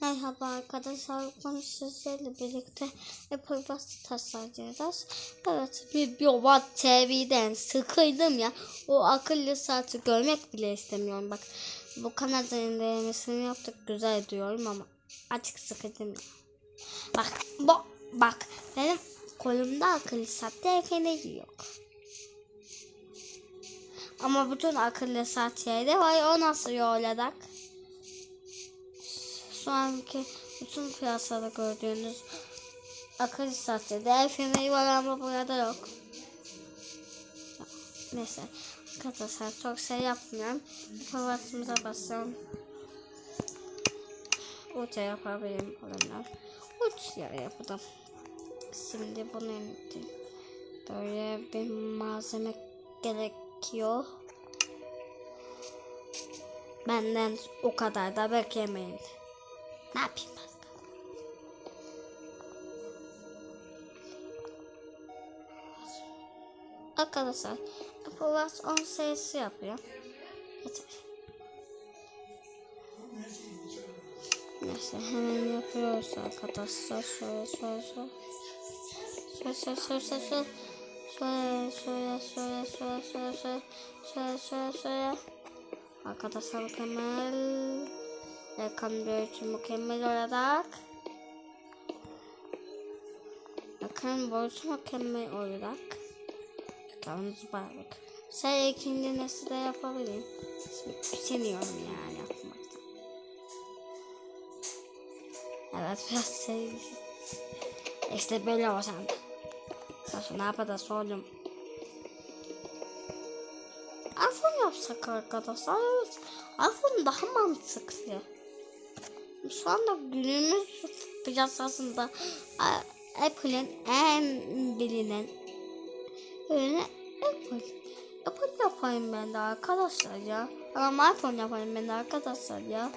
Merhaba arkadaşlar. Bugün sizlerle birlikte Apple Watch tasarlayacağız. Evet bir Biovat TV'den sıkıldım ya. O akıllı saati görmek bile istemiyorum. Bak bu Kanada indirmesini yaptık güzel diyorum ama açık sıkıldım ya. Bak bu, bak benim kolumda akıllı saat telefonu yok. Ama bütün akıllı saat yerde var. O nasıl olacak? Şu anki bütün piyasada gördüğünüz akıllı saatte delfini var ama burada yok. Neyse. Arkadaşlar çok şey yapmıyorum. Pavatımıza basalım. Uça yapabilirim olanlar. Uç ya yapalım. Şimdi bunu indim. Böyle bir malzeme gerekiyor. Benden o kadar da beklemeyin. Ne yapayım? Arkadaşlar Apple Watch 10 serisi yapıyor. Yeter. Neyse hemen yapıyoruz arkadaşlar. Şöyle şöyle şöyle. Şöyle şöyle şöyle şöyle şöyle. Şöyle şöyle şöyle şöyle şöyle şöyle şöyle şöyle. Arkadaşlar mükemmel. Bir için mükemmel olarak. Yakın boyutu mükemmel olarak. Yalnız bağlık. Sen ikinci nesli de yapabilirim. Seniyorum yani yapmaktan. Evet biraz şey. İşte böyle olsam. Nasıl ne yapacağız oğlum? iPhone yapsak arkadaşlar. Evet. iPhone daha mantıklı. Şu anda günümüz piyasasında a- Apple'in en bilinen ürünü Apple. Apple yapayım ben de arkadaşlar ya. Ama iPhone yapayım ben de arkadaşlar ya.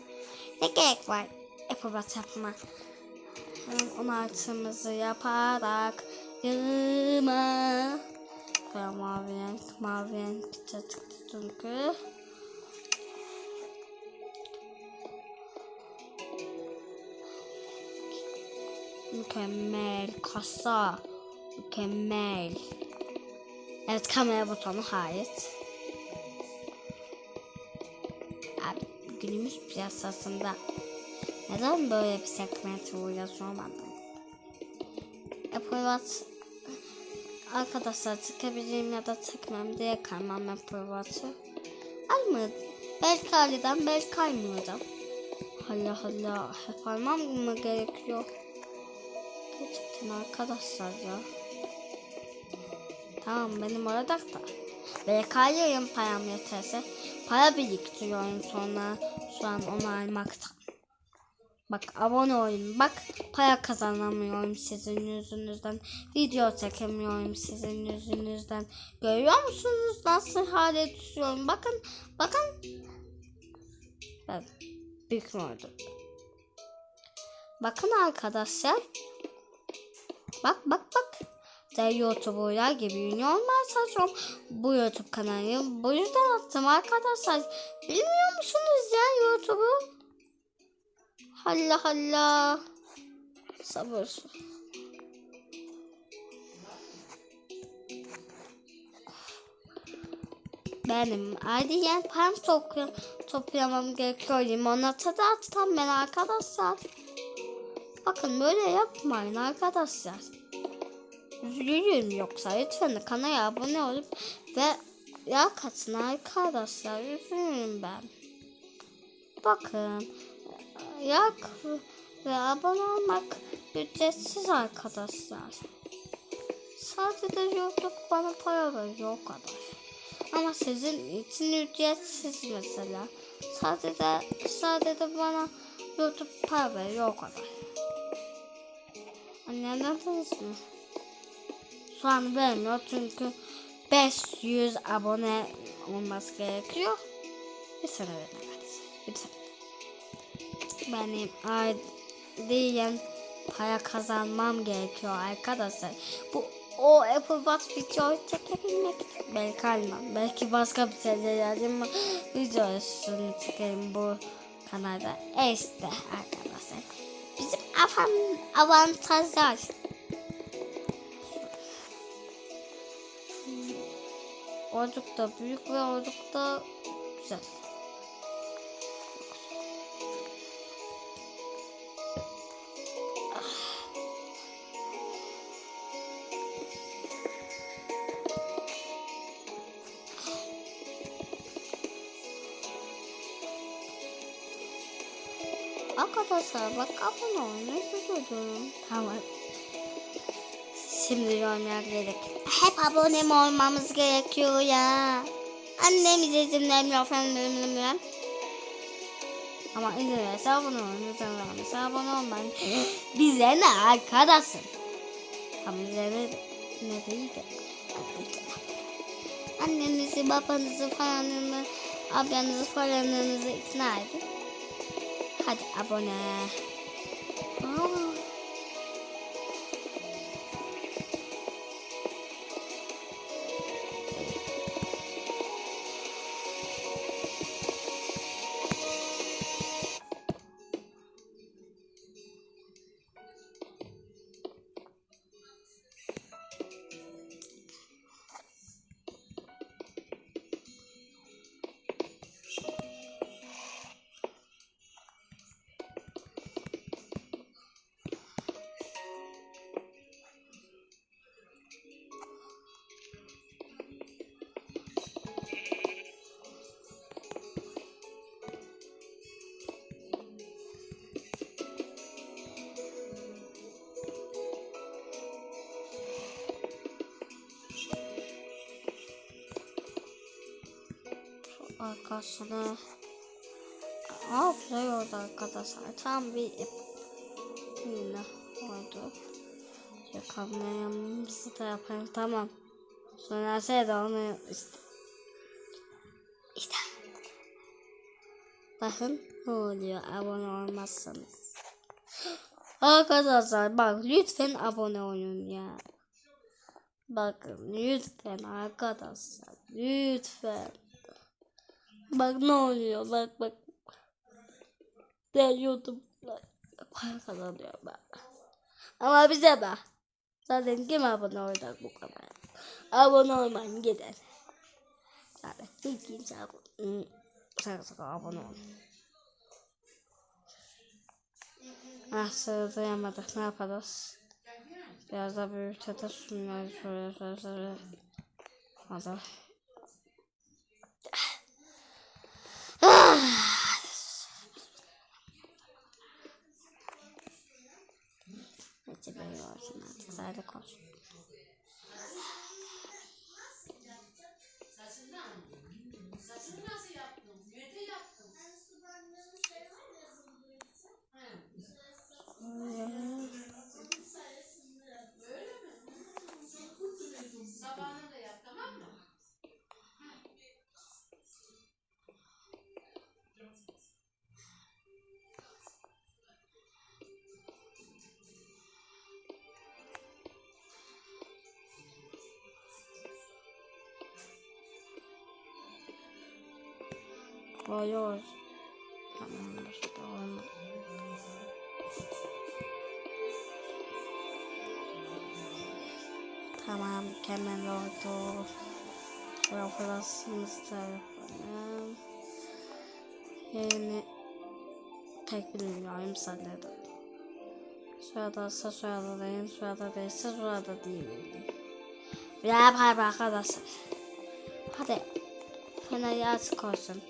Ne gerek var Apple Watch yapma. Hemen yaparak yığma. Mavi renk, mavi renk çıktı çünkü. Mükemmel kasa. Mükemmel. Evet kamera butonu hayır. Abi günümüz piyasasında neden böyle bir segment uğraşıyorum Apple Watch arkadaşlar çıkabileceğim ya da çıkmam diye kaymam Apple Watch'ı. Almadım. Belki aileden belki almıyordum. Allah Allah hep almam mı gerekiyor? Gerçekten arkadaşlar ya. Tamam benim orada da. Belki alıyorum param yeterse. Para biriktiriyorum sonra şu an onu almaktan. Bak abone olun. Bak para kazanamıyorum sizin yüzünüzden. Video çekemiyorum sizin yüzünüzden. Görüyor musunuz nasıl hale düşüyorum? Bakın bakın. Evet. Büyük mü? Bakın arkadaşlar. Bak bak bak. De YouTuber'lar gibi ünlü olmaya çalışıyorum. Bu YouTube kanalı bu yüzden attım arkadaşlar. Bilmiyor musunuz ya YouTube'u? Allah Allah. Sabır. Benim ayrıca param toplamam gerekiyor. Limonata da attam ben arkadaşlar. Bakın böyle yapmayın arkadaşlar. Üzülürüm yoksa lütfen kanala abone olup ve ya katın arkadaşlar. Üzülürüm ben. Bakın yak ve abone olmak ücretsiz arkadaşlar. Sadece YouTube bana para veriyor o kadar. Ama sizin için ücretsiz mesela. Sadece sadece bana YouTube para veriyor o kadar. Anladınız mı? Şu an vermiyor çünkü 500 abone olması gerekiyor. Bir sene veremez. Bir. Benim aileyen para kazanmam gerekiyor arkadaşlar. Bu o Apple Watch videoyu çekebilmek belki almam. Belki başka bir şey yazayım ama videosunu çekerim bu kanalda. E işte arkadaşlar. Efendim avantajlar. Ocuk da büyük ve ocuk da güzel. Arkadaşlar bak abone olmayı unutmayın. Tamam. Şimdi görmeye gerek. Hep abone olmamız gerekiyor ya? Annemiz izin vermiyor efendim. Ama izin verirse abone olun. İzin vermezse abone olmayın. Bize ne arkadaşım? Tam bize ne, ne değil de. Annenizi, babanızı falanını, ablanızı falanınızı ikna edin. Hadi abone. Arkasına Aa güzel oldu arkadaşlar. Tam bir yine oldu. Yakalamamızı da yapayım. Tamam. Sonra şey de onu işte. İşte. Bakın ne oluyor abone olmazsanız. Arkadaşlar bak lütfen abone olun ya. Bakın lütfen arkadaşlar lütfen. Bak ne oluyor bak bak. Ben YouTube'da para kazanıyorum ben. Ama bize bak. Zaten kim abone olacak bu kadar? Abone olmayın gidin. Zaten hiç kimse abone Sakın sakın abone olun. Ah sığdıramadık ne yaparız? Biraz da büyüte sunmayı şöyle şöyle şöyle. Hadi. Neyse böyle olsun artık sadece Hayır. Tamamdır. Tamam. Tamam. Kemen oldu. Rafalasımız tarafını. Yani pek bilmiyorum zannederim. Şuradaysa şuradayım, şurada değilse şurada değilim. Bir yapar arkadaşlar. Hadi. Feneri açık olsun.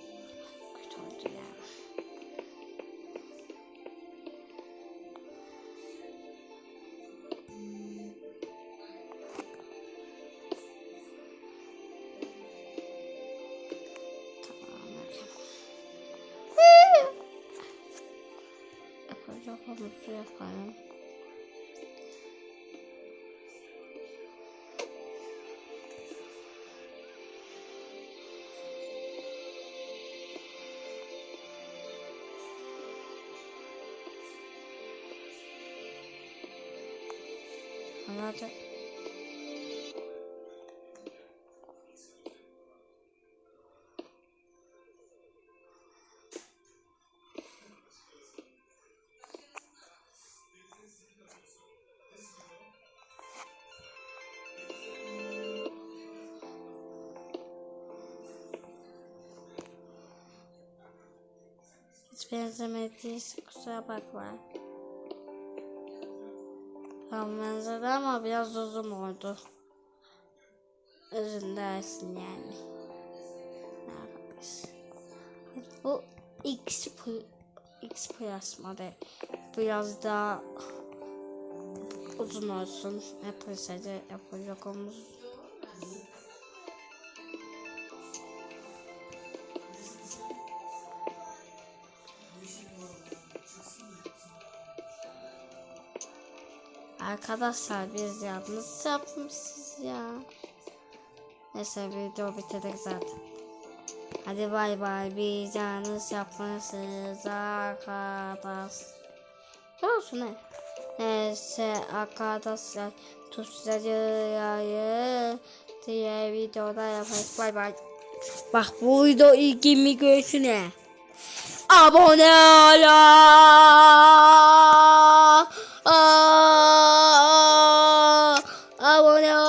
Yapacak olursa yaparım. Hadi. Hiç benzemediyse kusura bakma. Tam benzedi ama biraz uzun oldu. Özür dilersin yani. Ne yaparız? Bu X, X Plus model. Biraz daha uzun olsun. Apple sadece Apple lokomuz. Arkadaşlar biz yalnız yapmışız ya. Neyse video bitirdik zaten. Hadi bay bay biz yalnız yapmışız arkadaş. Ne olsun ne? Neyse arkadaşlar yayı diye videoda yaparız. Bay bay. Bak bu video ilgimi görsün 아보내라 아보내라